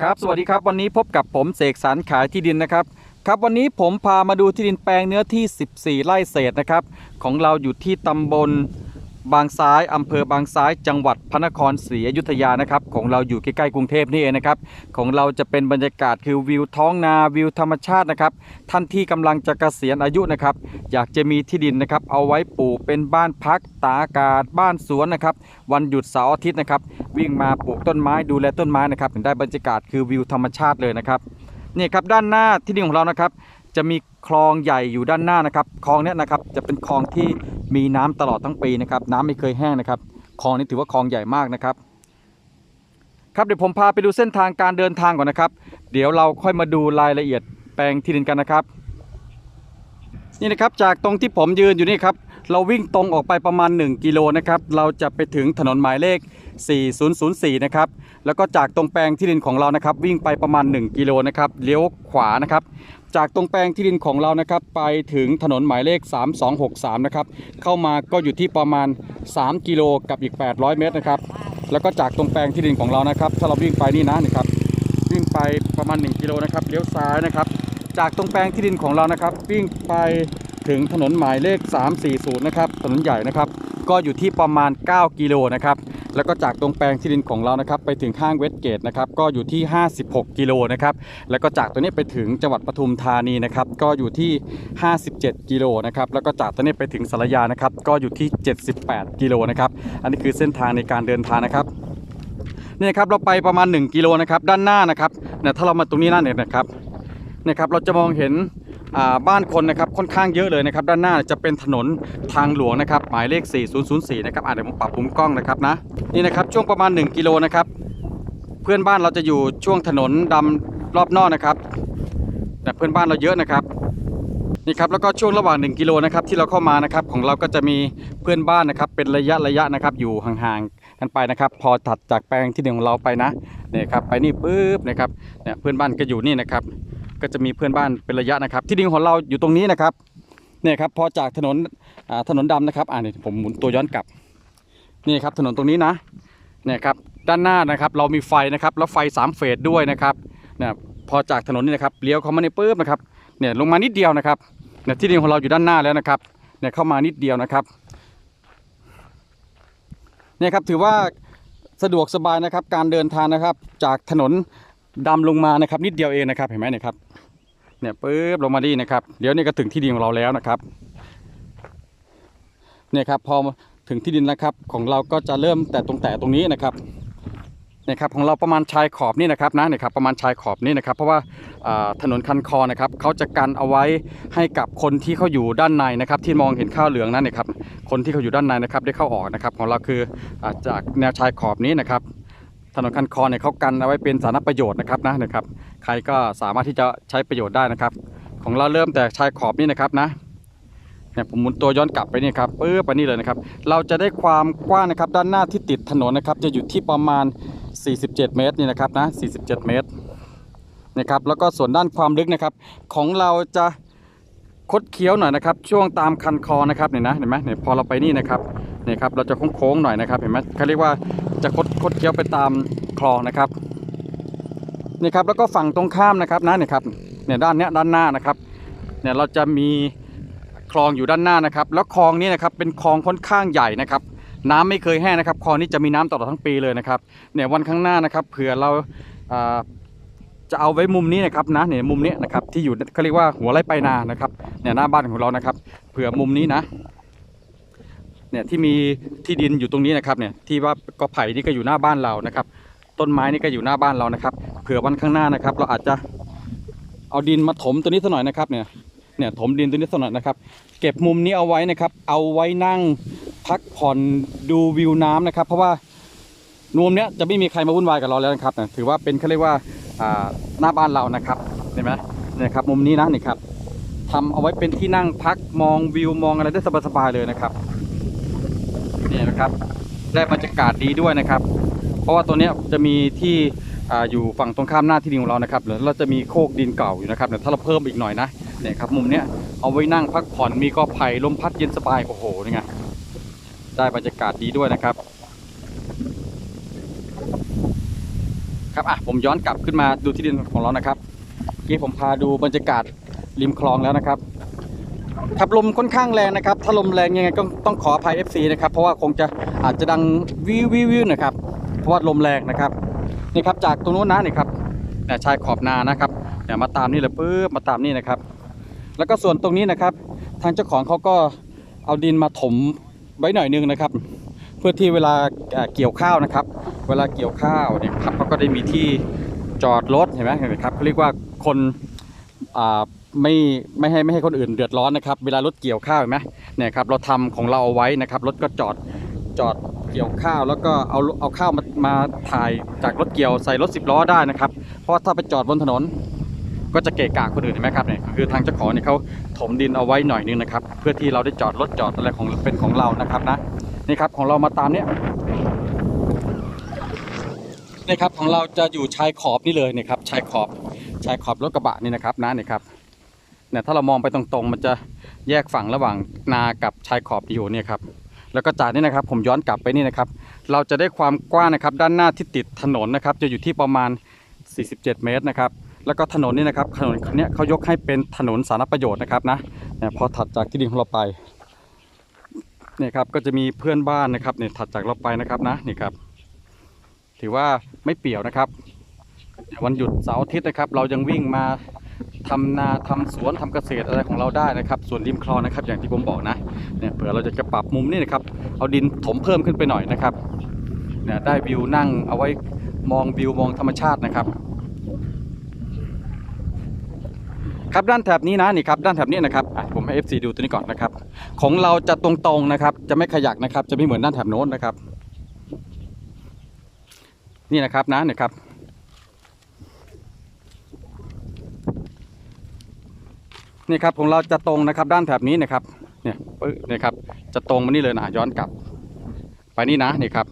ครับสวัสดีครับวันนี้พบกับผมเสกสรรขายที่ดินนะครับครับวันนี้ผมพามาดูที่ดินแปลงเนื้อที่ 14 ไร่เศษนะครับ ของเราอยู่ที่ตำบล บางซ้ายอำเภอบางซ้ายจังหวัดพระนครศรีอยุธยานะครับของเราอยู่ใกล้ๆกรุงเทพนี่เองนะครับของเราจะเป็นบรรยากาศคือวิวท้องนาวิวธรรมชาตินะครับท่านที่กำลังจะเกษียณอายุนะครับอยากจะมีที่ดินนะครับเอาไว้ปลูกเป็นบ้านพักตากอากาศบ้านสวนนะครับวันหยุดเสาร์อาทิตย์นะครับวิ่งมาปลูกต้นไม้ดูแลต้นไม้นะครับถึงได้บรรยากาศคือวิวธรรมชาติเลยนะครับนี่ครับด้านหน้าที่ดินของเรานะครับจะมีคลองใหญ่อยู่ด้านหน้านะครับ คลองนี้นะครับจะเป็นคลองที่ มีน้ำตลอดทั้งปีนะครับ น้ำไม่เคยแห้งนะครับคลองนี้ถือว่าคลองใหญ่มากนะครับ ครับเดี๋ยวผมพาไปดูเส้นทางการเดินทางก่อนนะครับ เดี๋ยวเราค่อยมาดูรายละเอียดแปลงที่ดินกันนะครับ นี่นะครับจากตรงที่ผมยืนอยู่นี่ครับเราวิ่งตรงออกไปประมาณ 1 กิโลนะครับ เราจะไปถึงถนนหมายเลข 4004 นะครับ แล้วก็จากตรงแปลงที่ดินของเรานะครับ วิ่งไปประมาณ 1 กิโลนะครับ เลี้ยวขวานะครับ จากตรงแปลงที่ดินของเรานะครับไปถึงถนนหมายเลข 3263 นะครับ เข้ามาก็อยู่ที่ประมาณ 3 กิโลกับอีก 800 เมตรนะครับ แล้วก็จากตรงแปลงที่ดินของเรานะครับ ถ้าเราวิ่งไปนี่นะนี่ครับ วิ่งไปประมาณ 1 กิโลนะครับเลี้ยวซ้ายนะครับ จากตรงแปลงที่ดินของเรานะครับ วิ่งไปถึงถนนหมายเลข 340 นะครับ ถนนใหญ่นะครับ ก็อยู่ที่ประมาณ 9 กิโลนะครับ แล้วก็จากตรงแปลงที่ดินของเรานะครับไปถึงห้างเวสเกตนะครับก็อยู่ที่ 56 กิโลนะครับแล้วก็จากตัวนี้ไปถึงจังหวัดปทุมธานีนะครับก็อยู่ที่ 57 กิโลนะครับแล้วก็จากตัวนี้ไปถึงสารยานะครับก็อยู่ที่ 78 กิโลนะครับอันนี้คือเส้นทางในการเดินทางนะครับนี่ครับเราไปประมาณ 1 กิโลนะครับด้านหน้านะครับเนี่ยถ้าเรามาตรงนี้นั่นเนี่ยนะครับเนี่ยครับเราจะมองเห็น บ้านคนนะครับค่อนข้างเยอะเลยนะครับ ด้านหน้าจะเป็นถนนทางหลวงนะครับหมายเลข 4004 นะครับอาเดี๋ยวผมปรับมุมกล้องนะครับนะนี่นะครับช่วงประมาณ 1 กิโลนะครับ เพื่อนบ้านเราจะอยู่ช่วงถนนดำรอบนอกนะครับ แต่เพื่อนบ้านเราเยอะนะครับนี่ครับแล้วก็ช่วงระหว่าง 1 กิโลนะครับที่เราเข้ามานะครับของเราก็จะมีเพื่อนบ้านนะครับ เป็นระยะระยะนะครับอยู่ห่างๆกันไปนะครับ พอถัดจากแปลงที่หนึ่งของเราไปนะเนี่ยครับไปนี่ปุ๊บนะครับเนี่ยเพื่อนบ้านก็อยู่นี่นะครับ ก็จะมีเพื่อนบ้านเป็นระยะนะครับ ที่ดินของเราอยู่ตรงนี้นะครับเนี่ยครับพอจากถนนถนนดำนะครับอ่านี่ผมหมุนตัวย้อนกลับนี่ครับถนนตรงนี้นะเนี่ยครับด้านหน้านะครับเรามีไฟนะครับแล้วไฟสามเฟสด้วยนะครับเนี่ยพอจากถนนนี่นะครับเลี้ยวเข้ามาในปุ๊บนะครับเนี่ยลงมานิดเดียวนะครับเนี่ยที่ดินของเราอยู่ด้านหน้าแล้วนะครับเนี่ยเข้ามานิดเดียวนะครับเนี่ยครับถือว่าสะดวกสบายนะครับการเดินทางนะครับจากถนน ดำลงมานะครับ นิดเดียวเองนะครับเห็นไหมเนี่ยครับเนี่ยปุ๊บลงมาดีนะครับ เดี๋ยวนี้ก็ถึงที่ดินของเราแล้วนะครับเนี่ยครับพอถึงที่ดินนะครับของเราก็จะเริ่มแต่ตรงแต่ตรงนี้นะครับเนี่ยครับของเราประมาณชายขอบนี่นะครับนะเนี่ยครับประมาณชายขอบนี่นะครับ เพราะว่าถนนคันคอนะครับเขาจะกันเอาไว้ให้กับคนที่เขาอยู่ด้านในนะครับ ที่มองเห็นข้าวเหลืองนั่นเนี่ยครับคนที่เขาอยู่ด้านในนะครับได้เข้าออกนะครับ ของเราคืออจากแนวชายขอบนี้นะครับ ถนนคันคอเนี่ยเขากันเอาไว้เป็นสาธารณประโยชน์นะครับนะนะครับ ใครก็สามารถที่จะใช้ประโยชน์ได้นะครับ ของเราเริ่มแต่ชายขอบนี่นะครับนะเนี่ยผมหมุนตัวย้อนกลับไปนี่ครับปึ๊บไปนี่เลยนะครับ เราจะได้ความกว้างนะครับ ด้านหน้าที่ติดถนนนะครับ จะอยู่ที่ประมาณ 47 เมตรนี่นะครับนะ47 เมตรนะครับ แล้วก็ส่วนด้านความลึกนะครับ ของเราจะคดเคี้ยวหน่อยนะครับ ช่วงตามคันคอนะครับเนี่ยนะเห็นไหมเนี่ยพอเราไปนี่นะครับเนี่ยครับเราจะโค้งๆหน่อยนะครับเห็นไหมเขาเรียกว่าจะคด คดเคี้ยวไปตามคลองนะครับนี่ครับแล้วก็ฝั่งตรงข้ามนะครับนะเนี่ยครับเนี่ยด้านเนี้ยด้านหน้านะครับเนี่ยเราจะมีคลองอยู่ด้านหน้านะครับ แล้วคลองนี้นะครับเป็นคลองค่อนข้างใหญ่นะครับ น้ำไม่เคยแห้งนะครับ คลองนี้จะมีน้ำตลอดทั้งปีเลยนะครับเนี่ยวันข้างหน้านะครับเผื่อเราอ่าจะเอาไว้มุมนี้นะครับนะเนี่ยมุมนี้นะครับที่อยู่เขาเรียกว่าหัวไร่ไปนานะครับเนี่ยหน้าบ้านของเรานะครับ เผื่อมุมนี้นะ เนี่ยที่มีที่ดินอยู่ตรงนี้นะครับเนี่ยที่ว่ากอไผ่นี่ก็อยู่หน้าบ้านเรานะครับ ต้นไม้นี่ก็อยู่หน้าบ้านเรานะครับเผื่อวันข้างหน้านะครับ เราอาจจะเอาดินมาถมตัวนี้สักหน่อยนะครับเนี่ยเนี่ยถมดินตัวนี้สักหน่อยนะครับ เก็บมุมนี้เอาไว้นะครับ เอาไว้นั่งพักผ่อนดูวิวน้ำนะครับ เพราะว่ามุมเนี้ยจะไม่มีใครมาวุ่นวายกับเราแล้วนะครับถือว่าเป็นเขาเรียกว่าหน้าบ้านเรานะครับเห็นไหมเนี่ยครับมุมนี้นะนี่ครับทำเอาไว้เป็นที่นั่งพักมองวิวมองอะไรได้สบายๆเลยนะครับ เนี่ยนะครับได้บรรยากาศดีด้วยนะครับ เพราะว่าตัวเนี้ยจะมีที่อ่าอยู่ฝั่งตรงข้ามหน้าที่ดินของเรานะครับแล้วเราจะมีโคกดินเก่าอยู่นะครับเดี๋ยวถ้าเราเพิ่มอีกหน่อยนะเนี่ยครับมุมเนี้ยเอาไว้นั่งพักผ่อนมีกอไผ่ลมพัดเย็นสบายโอ้โหนี่ไงได้บรรยากาศดีด้วยนะครับครับอะผมย้อนกลับขึ้นมาดูที่ดินของเรานะครับเมื่อกี้ผมพาดูบรรยากาศริมคลองแล้วนะครับ ขับลมค่อนข้างแรงนะครับ ถ้าลมแรงยังไงก็ต้องขออภัย FC นะครับ เพราะว่าคงจะอาจจะดังวิววิววิวนะครับ เพราะว่าลมแรงนะครับ นี่ครับจากตรงนู้นนะนี่ครับเนี่ยชายขอบนานะครับเนี่ยมาตามนี่เลยปุ๊บมาตามนี่นะครับ แล้วก็ส่วนตรงนี้นะครับ ทางเจ้าของเขาก็เอาดินมาถมไว้หน่อยนึงนะครับ เพื่อที่เวลาเอ่อเกี่ยวข้าวนะครับ เวลาเกี่ยวข้าวเนี่ยครับเขาก็ได้มีที่จอดรถเห็นไหมเห็นไหมครับเขาเรียกว่าคนอ่า ไม่ไม่ให้ไม่ให้คนอื่นเดือดร้อนนะครับ เวลารถเกี่ยวข้าวเห็นไหมเนี่ยครับเราทำของเราเอาไว้นะครับรถก็จอดจอดเกี่ยวข้าวแล้วก็เอาเอาข้าวมามาถ่ายจากรถเกี่ยวใส่รถสิบล้อได้นะครับ เพราะถ้าไปจอดบนถนน ก็จะเกะกะคนอื่นเห็นไหมครับเนี่ยคือทางเจ้าของเนี่ยเขาถมดินเอาไว้หน่อยนึงนะครับเพื่อที่เราได้จอดรถจอดอะไรของเป็นของเรานะครับนะนี่ครับของเรามาตามเนี้ยนี่ครับของเราจะอยู่ชายขอบนี่เลยนี่ครับชายขอบชายขอบรถกระบะนี่นะครับนะนี่ครับ เนี่ยถ้าเรามองไปตรงๆ มันจะแยกฝั่งระหว่างนากับชายขอบอยู่เนี่ยครับแล้วก็จากนี้นะครับผมย้อนกลับไปนี่นะครับ เราจะได้ความกว้างนะครับ ด้านหน้าที่ติดถนนนะครับ จะอยู่ที่ประมาณ 47 เมตรนะครับ แล้วก็ถนนนี่นะครับถนนคันนี้เขายกให้เป็นถนนสาธารณประโยชน์นะครับนะเนี่ยพอถัดจากที่ดินของเราไปเนี่ยครับก็จะมีเพื่อนบ้านนะครับเนี่ยถัดจากเราไปนะครับนะนี่ครับ ถือว่าไม่เปี่ยวนะครับ วันหยุดเสาร์อาทิตย์นะครับ เรายังวิ่งมา ทำนาทำสวนทำเกษตรอะไรของเราได้นะครับ ส่วนริมคลองนะครับ อย่างที่ผมบอกนะเนี่ยเผื่อเราจะจะปรับมุมนี่นะครับเอาดินถมเพิ่มขึ้นไปหน่อยนะครับเนี่ยได้วิวนั่งเอาไว้มองวิวมองธรรมชาตินะครับ ครับด้านแถบนี้นะนี่ครับด้านแถบนี้นะครับผมให้ FC ดูตัวนี้ก่อนนะครับ ของเราจะตรงๆนะครับ จะไม่ขยักนะครับ จะไม่เหมือนด้านแถบโน้นนะครับ นี่นะครับนะนี่ครับ นี่ครับของเราจะตรงนะครับด้านแถบนี้นะครับเนี่ยปึ๊บนี่ยครับจะตรงมานี่เลยนะย้อนกลับ ไปนี่นะนี่ครับ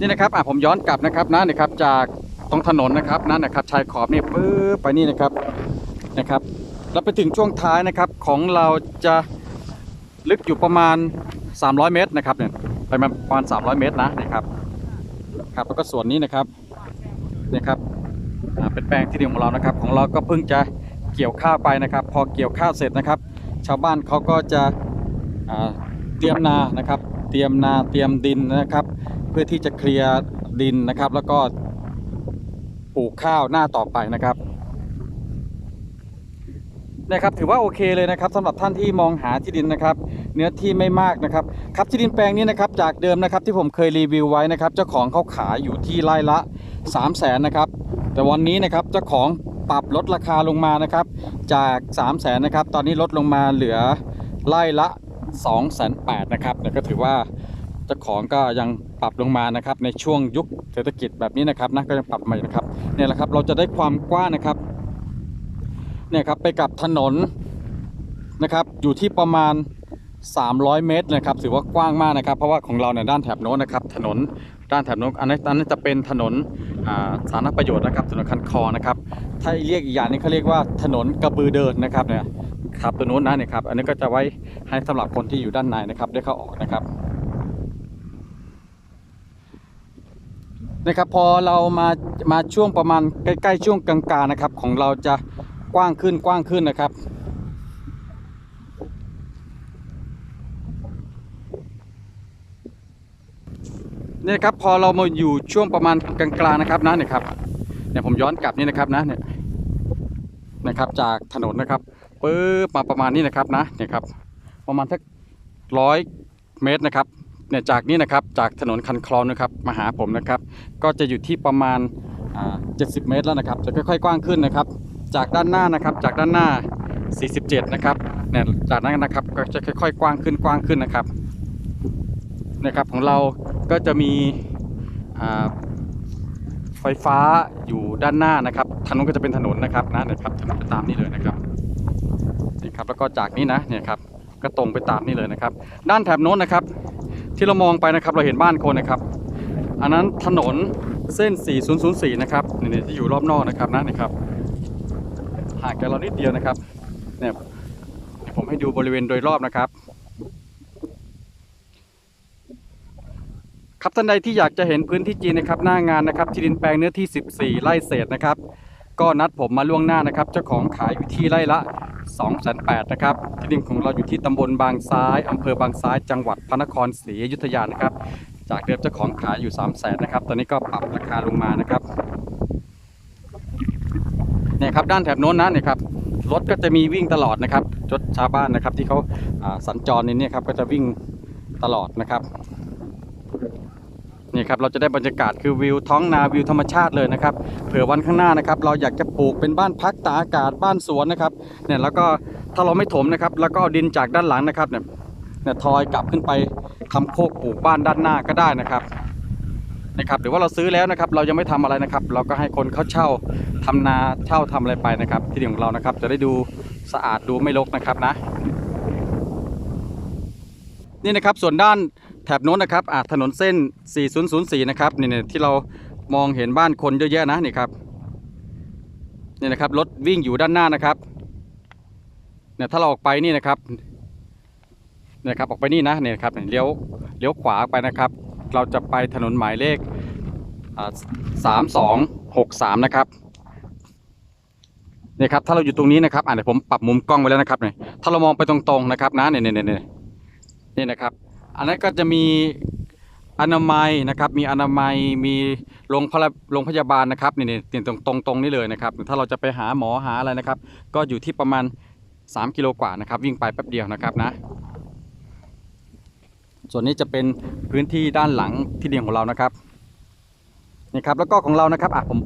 นี่นะครับอะผมย้อนกลับนะครับนะนี่ครับจากตรงถนนนะครับนั่นนะครับชายขอบนี่ปึ๊บไปนี่นะครับนะครับแล้วไปถึงช่วงท้ายนะครับของเราจะลึกอยู่ประมาณ 300 เมตรนะครับเนี่ยไปประมาณ 300 เมตรนะนี่ครับครับแล้วก็ส่วนนี้นะครับนี่ครับ เป็นแปลงที่ดินของเรานะครับ ของเราก็เพิ่งจะเกี่ยวข้าวไปนะครับ พอเกี่ยวข้าวเสร็จนะครับ ชาวบ้านเขาก็จะเตรียมนานะครับ เตรียมนาเตรียมดินนะครับ เพื่อที่จะเคลียร์ดินนะครับ แล้วก็ปลูกข้าวหน้าต่อไปนะครับนะครับถือว่าโอเคเลยนะครับสำหรับท่านที่มองหาที่ดินนะครับ เนื้อที่ไม่มากนะครับครับที่ดินแปลงนี้นะครับจากเดิมนะครับที่ผมเคยรีวิวไว้นะครับ เจ้าของเขาขายอยู่ที่ไร่ละ 3 0 0แสนนะครับ แต่วันนี้นะครับเจ้าของปรับลดราคาลงมานะครับ จาก3 0 0แสนนะครับ ตอนนี้ลดลงมาเหลือไร่ละ 2 8 0 0 0นะครับแต่ก็ถือว่าเจ้าของก็ยังปรับลงมานะครับ ในช่วงยุคเศรษฐกิจแบบนี้นะครับนะก็ยังปรับมาอยู่นะครับเนี่ยแหละครับเราจะได้ความกว้างนะครับเนี่ยครับไปกับถนนนะครับ อยู่ที่ประมาณ 300 เมตรนะครับถือว่ากว้างมากนะครับ เพราะว่าของเราเนี่ยด้านแถบโน้นนะครับ ถนนด้านแถบโน้นอันนั้อันนั้จะเป็นถนน สาธารณประโยชน์นะครับถนนคันคอนะครับถ้าเรียกอีกอย่างหนึงเขาเรียกว่าถนนกระบือเดินนะครับเนี่ยครับตัวโน้นนะเนี่ยครับอันนี้ก็จะไว้ให้สำหรับคนที่อยู่ด้านในนะครับได้เข้าออกนะครับนะครับพอเรามามาช่วงประมาณใกล้ๆช่วงกลางๆนะครับของเราจะกว้างขึ้นกว้างขึ้นนะครับ เนี่ยครับพอเรามาอยู่ช่วงประมาณกลางๆนะครับนะเนี่ยครับเนี่ยผมย้อนกลับนี่นะครับนะเนี่ยนะครับจากถนนนะครับปึ๊บมาประมาณนี้นะครับนะเนี่ยครับประมาณสักร้อยเมตรนะครับเนี่ยจากนี้นะครับจากถนนคันคลองนะครับมาหาผมนะครับ ก็จะอยู่ที่ประมาณอ่า70เมตรแล้วนะครับจะค่อยๆกว้างขึ้นนะครับ จากด้านหน้านะครับจากด้านหน้า 47 นะครับเนี่ยจากนั้นนะครับก็จะค่อยๆ กว้างขึ้นกว้างขึ้นนะครับ นะครับของเราก็จะมีไฟฟ้าอยู่ด้านหน้านะครับถนนก็จะเป็นถนนนะครับนะเนี่ยครับถนนไปตามนี้เลยนะครับนี่ครับแล้วก็จากนี้นะเนี่ยครับก็ตรงไปตามนี้เลยนะครับ ด้านแถบโน้นนะครับ ที่เรามองไปนะครับเราเห็นบ้านคนนะครับ อันนั้นถนนเส้น 4004 นะครับนี่ที่อยู่รอบนอกนะครับนะนี่ครับห่างจากเรานิดเดียวนะครับเนี่ยผมให้ดูบริเวณโดยรอบนะครับ ครับท่านใดที่อยากจะเห็นพื้นที่จริงนะครับหน้างานนะครับที่ดินแปลงเนื้อที่ 14 ไร่เศษนะครับ ก็นัดผมมาล่วงหน้านะครับ เจ้าของขายอยู่ที่ไร่ละ2 8 0 0 0นะครับที่ดินของเราอยู่ที่ตำบลบางซ้ายอำเภอบางซ้าย จังหวัดพระนครศรีอยุธยานะครับ จากเดิมเจ้าของขายอยู่ 3 0 0 0 0นะครับ ตอนนี้ก็ปรับราคาลงมานะครับเนี่ยครับด้านแถบโน้นนะเนี่ยครับรถก็จะมีวิ่งตลอดนะครับรถชาวบ้านนะครับที่เขาสัญจรในนี้ครับก็จะวิ่งตลอดนะครับ นี่ครับเราจะได้บรรยากาศคือวิวท้องนาวิวธรรมชาติเลยนะครับเผื่อวันข้างหน้านะครับเราอยากจะปลูกเป็นบ้านพักตากอากาศบ้านสวนนะครับเนี่ยแล้วก็ถ้าเราไม่ถมนะครับแล้วก็เอาดินจากด้านหลังนะครับเนี่ยเนี่ยทอยกลับขึ้นไปทำโคกปลูกบ้านด้านหน้าก็ได้นะครับนะครับหรือว่าเราซื้อแล้วนะครับ เรายังไม่ทำอะไรนะครับ เราก็ให้คนเขาเช่าทำนาเช่าทำอะไรไปนะครับ ที่ดินของเรานะครับ จะได้ดูสะอาดดูไม่รกนะครับนะ นี่นะครับส่วนด้าน แถบโน้นนะครับอ่าถนนเส้น 4004 นะครับนี่นี่ที่เรามองเห็นบ้านคนเยอะแยะนะนี่ครับนี่นะครับรถวิ่งอยู่ด้านหน้านะครับเนี่ยถ้าเราออกไปนี่นะครับเนี่ยครับออกไปนี่นะเนี่ยครับเลี้ยวเลี้ยวขวาไปนะครับ เราจะไปถนนหมายเลขสามสองหกสามนะครับเนี่ยครับถ้าเราอยู่ตรงนี้นะครับอ่าเดี๋ยวผมปรับมุมกล้องไว้แล้วนะครับเนี่ยถ้าเรามองไปตรงๆนะครับนะเนี่ยเนี่ยเนี่ยนี่นะครับ อันนั้นก็จะมีอนามัยนะครับ มีอนามัยมีโรงพยาโรงพยาบาลนะครับนี่นี่ตรงตรงตรงนี้เลยนะครับ ถ้าเราจะไปหาหมอหาอะไรนะครับ ก็อยู่ที่ประมาณ 3 กิโลกว่านะครับ วิ่งไปแป๊บเดียวนะครับนะส่วนนี้จะเป็นพื้นที่ด้านหลังที่เดียงของเรานะครับนี่ครับแล้วก็ของเรานะครับอะผม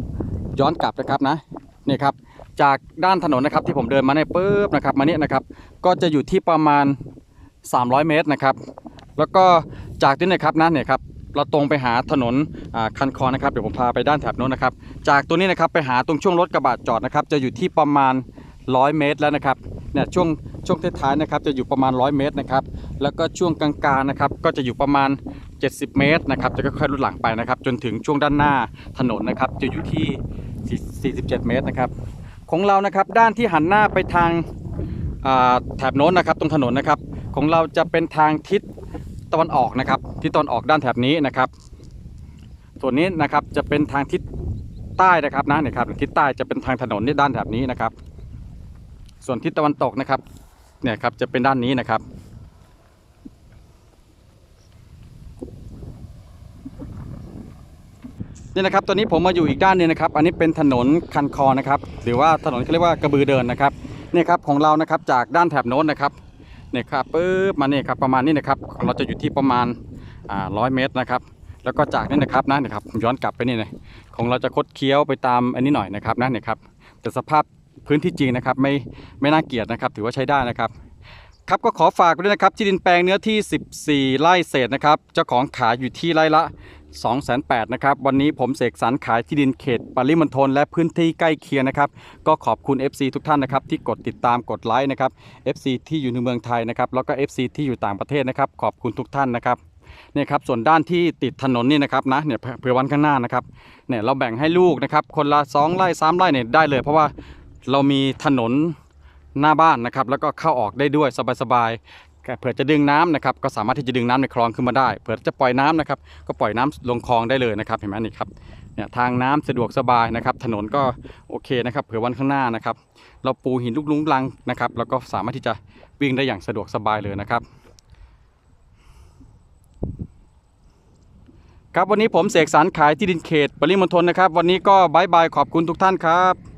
ย้อนกลับนะครับนะนี่ครับจากด้านถนนนะครับที่ผมเดินมาเนี่ยปุ๊บนะครับมาเนี่ยนะครับ ก็จะอยู่ที่ประมาณ 300 เมตรนะครับ แล้วก็จากที่นี่ครับนะเนี่ยครับเราตรงไปหาถนนคันคอนนะครับเดี๋ยวผมพาไปด้านแถบโน้นนะครับ จากตัวนี้นะครับไปหาตรงช่วงรถกระบะจอดนะครับ จะอยู่ที่ประมาณ 100 เมตรแล้วนะครับเนี่ยช่วงช่วงท้ายๆนะครับจะอยู่ประมาณ 100 เมตรนะครับแล้วก็ช่วงกลางๆนะครับก็จะอยู่ประมาณ 70 เมตรนะครับจะค่อยๆลดหลังไปนะครับ จนถึงช่วงด้านหน้าถนนนะครับจะอยู่ที่ 47 เมตรนะครับของเรานะครับด้านที่หันหน้าไปทางแถบโน้นนะครับตรงถนนนะครับของเราจะเป็นทางทิศ ตะวันออกนะครับ ทิศตะวันออกด้านแถบนี้นะครับ ส่วนนี้นะครับจะเป็นทางทิศใต้นะครับนะเนี่ยครับทิศใต้จะเป็นทางถนนนี่ด้านแถบนี้นะครับ ส่วนทิศตะวันตกนะครับเนี่ยครับจะเป็นด้านนี้นะครับนี่นะครับตอนนี้ผมมาอยู่อีกด้านหนึงนะครับ อันนี้เป็นถนนคันคอนะครับ หรือว่าถนนเขาเรียกว่ากระบือเดินนะครับเนี่ยครับของเรานะครับจากด้านแถบโน้นนะครับ เนี่ยครับปึ๊บมาเนี่ยครับประมาณนี้นะครับ เราจะอยู่ที่ประมาณอ่าร้อยเมตรนะครับแล้วก็จากนี่นะครับนะเนี่ยครับย้อนกลับไปนี่นะของเราจะคดเคี้ยวไปตามอันนี้หน่อยนะครับนะเนี่ยครับแต่สภาพพื้นที่จริงนะครับไม่ไม่น่าเกลียดนะครับ ถือว่าใช้ได้นะครับครับก็ขอฝากด้วยนะครับที่ดินแปลงเนื้อที่ 14 ไร่เศษนะครับเจ้าของขายอยู่ที่ไร่ละ 2 8 0 0 0นะครับวันนี้ผมเสกสรรขายที่ดินเขตปริมณฑลและพื้นที่ใกล้เคียงนะครับ ก็ขอบคุณ FC ทุกท่านนะครับ ที่กดติดตามกดไลค์นะครับ FC ที่อยู่ในเมืองไทยนะครับ แล้วก็ FC ที่อยู่ต่างประเทศนะครับ ขอบคุณทุกท่านนะครับเนี่ยครับส่วนด้านที่ติดถนนนี่นะครับนะเนี่ยเผื่อวันข้างหน้านะครับเนี่ยเราแบ่งให้ลูกนะครับ คนละ 2 ไร่3ไร่เนี่ยได้เลย เพราะว่าเรามีถนนหน้าบ้านนะครับ แล้วก็เข้าออกได้ด้วยสบายๆ เผื่อจะดึงน้ำนะครับก็สามารถที่จะดึงน้ำในคลองขึ้นมาได้ เผื่อจะปล่อยน้ำนะครับก็ปล่อยน้ำลงคลองได้เลยนะครับเห็นไหมนี่ครับเนี่ยทางน้ำสะดวกสบายนะครับ ถนนก็โอเคนะครับเผื่อวันข้างหน้านะครับ เราปูหินลูกลุงลังนะครับแล้วก็สามารถที่จะวิ่งได้อย่างสะดวกสบายเลยนะครับครับวันนี้ผมเสกสรรขายที่ดินเขตปริมณฑลนะครับ วันนี้ก็บายบายขอบคุณทุกท่านครับ